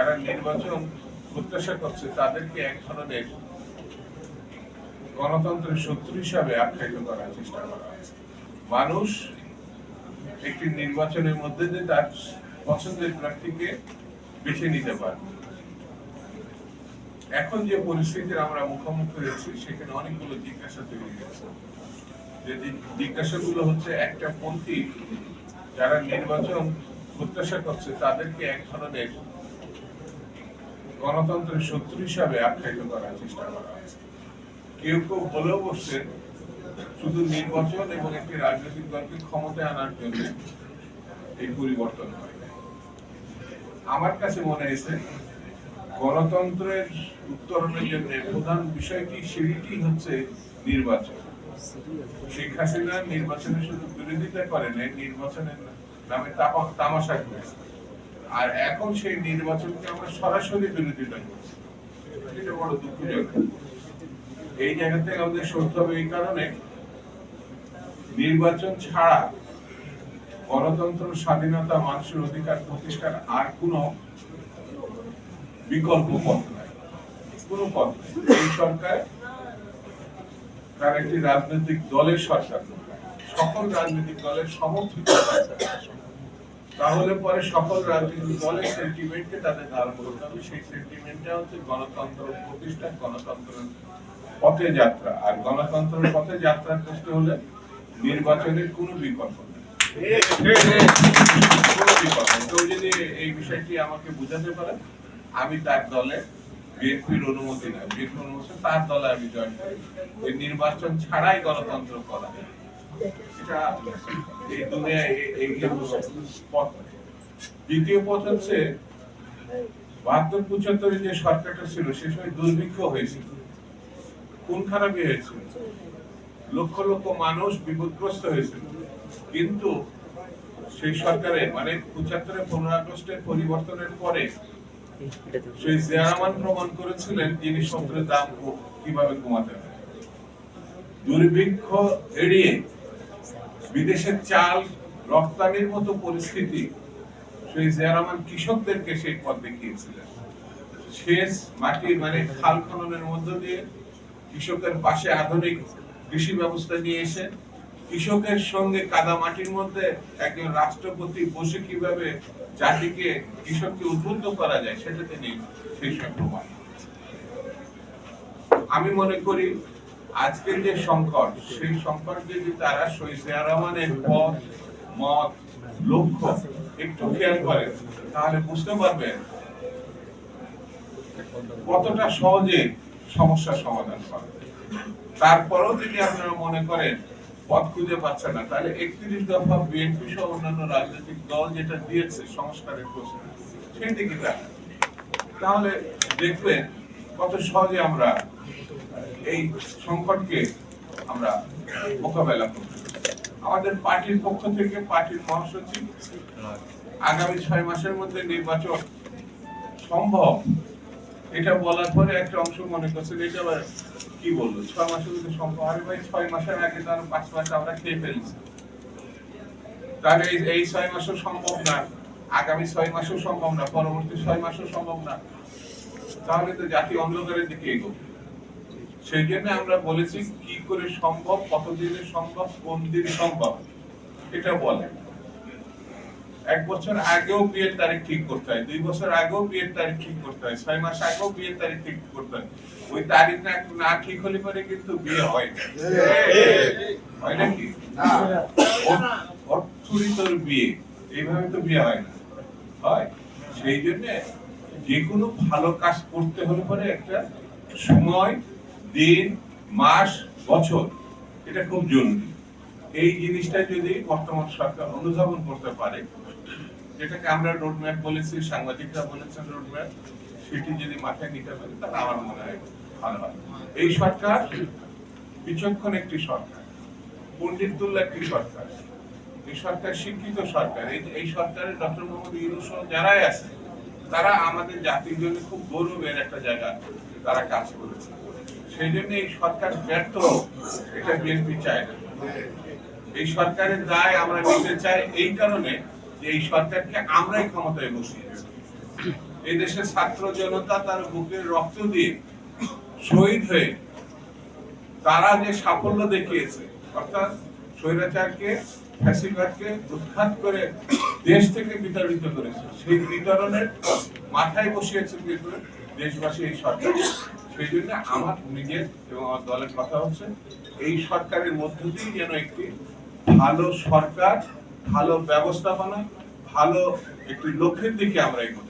যারা নির্বাচন প্রত্যাশা করছে, তাদেরকে এক ধরনের গণতন্ত্রের শত্রু হিসাবে আখ্যায়িত করার চেষ্টা করা হচ্ছে মানুষ একটি নির্বাচনের মধ্যে দিয়ে তার পছন্দের প্রার্থীকে বেছে নিতে পারে এখন যে পরিস্থিতির আমরা মুখোমুখি হয়েছি, সেখানে অনেকগুলো জিজ্ঞাসা তৈরি হয়েছে। যে জিজ্ঞাসাগুলো হচ্ছে একটা পন্থী যারা নির্বাচন প্রত্যাশা করছে, তাদেরকে এক ধরনের গণতন্ত্রের শত্রু হিসাবে আখ্যায়িত করার চেষ্টা করা হয়েছে। কেউ কেউ বলেও বসছেন শুধু নির্বাচন এবং একটি রাজনৈতিক দলকে ক্ষমতায় আনার জন্য এই পরিবর্তন হয় আমার কাছে মনে হয়েছে গণতন্ত্রের উত্তরণের জন্য প্রধান বিষয়টি সেটি হচ্ছে নির্বাচন। শেখ হাসিনা নির্বাচনে শুধু বিরোধিতা করেন নির্বাচনের নামে তামাশা করেছে আর এখন সেই নির্বাচনকে আমরা সরাসরি বিরোধিতা করছি। এটা বড় দুঃখজনক এই জায়গা থেকে আমাদের সরতে হবে এই কারণে নির্বাচন ছাড়া গণতন্ত্র, স্বাধীনতা, মানুষের অধিকার প্রতিষ্ঠার আর কোনো বিকল্প পথ নাই। কোনো পথ এই সরকার তার একটি রাজনৈতিক দলের সরকার। সকল রাজনৈতিক দলের সমর্থিত সরকার। তাহলে পরে সকল রাজনৈতিক দলের সেন্টিমেন্টকে তাদের ধারণ করতে হবে। সেই সেন্টিমেন্টটা হচ্ছে গণতন্ত্র প্রতিষ্ঠা গণতন্ত্রের পথে যাত্রা। আর গণতন্ত্রের পথে যাত্রা করতে হলে নির্বাচনের কোনো বিকল্প নেই। কেউ যদি এই বিষয়টি আমাকে বুঝাতে পারে, আমি তার দলে বিএনপির অনুমতি না বিএনপির অনুমতি তার দলে আমি জয়েন করি। নির্বাচন ছাড়াই গণতন্ত্র করা। এটা এই দ্বিতীয় পথ হচ্ছে বাহাত্তর পঁচাত্তরে যে সরকারটা ছিল, সে সময় দুর্ভিক্ষ হয়েছিল খুন হয়েছিল লক্ষ লক্ষ মানুষ বিপদগ্রস্ত হয়েছিল কিন্তু সেই সরকারে মানে পঁচাত্তরে পনেরো আগস্টের পরিবর্তনের পরে সেই জিয়ারমান প্রমাণ করেছিলেন জিনিসপত্রের দাম কীভাবে কমাতে হয়। দুর্ভিক্ষ এড়িয়ে বিদেশের চাল রপ্তানির মতো পরিস্থিতি সেই জিয়ারমান কৃষকদেরকে সেই পথ দেখিয়েছিলেন। সেচ মাটির মানে খাল খননের মধ্য দিয়ে কৃষকের পাশে আধুনিক কৃষি ব্যবস্থা নিয়ে এসে কৃষকের সঙ্গে কাদা মাটির মধ্যে একজন রাষ্ট্রপতি বসে কীভাবে জাতিকে, কৃষককে উদ্বুদ্ধ করা যায়, সেটা তিনি সেই সব প্রমাণ আমি মনে করি আজকের যে সংকট, সেই সংকট যদি তারা শহীদ রহমানের পথ, মত, লক্ষ্য একটু খেয়াল করেন, তাহলে বুঝতে পারবেন কতটা সহজে সমস্যার সমাধান করা তারপরেও যদি আপনারা মনে করেন পথ খুঁজে পাচ্ছেন না, তাহলে একত্রিশ দফা বিএনপি সহ অন্যান্য রাজনৈতিক দল যেটা দিয়েছে সংস্কারের প্রশ্ন সেই দিকে তাহলে দেখবেন কত সহজে আমরা এই সংকটকে আমরা মোকাবেলা পারি। আমাদের পার্টির পক্ষ থেকে পার্টির মহাসচিব, আগামী ছয় মাসের মধ্যে নির্বাচন সম্ভব? এটা বলার পরে একটা অংশ মনে করছেন, এটা আবার কি বলল ছয় মাসের মধ্যে সম্ভব? আরে ভাই, ছয় মাসের আগে তো আরও পাঁচ মাস আমরা খেয়ে ফেলছি। তাহলে এই ছয় মাসও সম্ভব না। আগামী ছয় মাসও সম্ভব না, পরবর্তী ছয় মাসও সম্ভব না। তাহলে তো জাতি অন্ধকারের দিকে এগোবে। সেই জন্য আমরা বলেছি, কি করে সম্ভব, কতদিনে সম্ভব, কোন দিন সম্ভব, এটা বলে। এক বছর আগেও বিয়ের তারিখ ঠিক করতে হয়, দুই বছর আগেও বিয়ের তারিখ ঠিক করতে হয়, ছয় মাস আগেও বিয়ের তারিখ ঠিক করতে হয়। ওই তারিখ না না ঠিক হলে পরে কিন্তু বিয়ে হয় নাকি বিয়ে, এইভাবে তো বিয়ে হয় না। হয়। সেই জন্য যে কোনো ভালো কাজ করতে হলে পরে একটা সময় দিন, মাস, বছর, এটা খুব জরুরি। এই জিনিসটা যদি বর্তমান সরকার অনুধাবন করতে পারে, যেটাকে আমরা রোডম্যাপ বলেছি, সাংবাদিকরা বলেছেন রোডম্যাপ সেটি যদি মাথায় নিতে পারে, তাহলে আমার মনে হয় ভালো হয়। এই সরকার বিচক্ষণ একটি সরকার পণ্ডিতুল্লাহ একটি সরকার, এই সরকার শিক্ষিত সরকার, এই সরকারের ডক্টর মোহাম্মদ ইউনুস যারাই আছে, তারা আমাদের জাতির জন্য খুব গৌরবের একটা জায়গা তারা কাজ করেছে। সেই জন্য এই সরকার ব্যর্থ, এটা বিএনপি চায় না। এই সরকারের দায় আমরা নিতে চাই এই কারণে যে এই সরকারকে আমরাই ক্ষমতায় বসিয়েছি। এই দেশের ছাত্র জনতা তার বুকের রক্ত দিয়ে শহীদ হয়ে তারা যে সাফল্য দেখিয়েছে, অর্থাৎ স্বৈরাচারকে, ফ্যাসিবাদকে উৎখাত করে দেশ থেকে বিতাড়িত করেছে, সেই বিতরণের মাথায় বসিয়েছে দেশবাসী এই সরকার সেই জন্য আমার নিজের এবং আমার দলের কথা হচ্ছে, এই সরকারের মধ্য দিয়ে যেন একটি ভালো সরকার, ভালো ব্যবস্থাপনা, ভালো একটি লক্ষ্যের দিকে আমরা এগোতে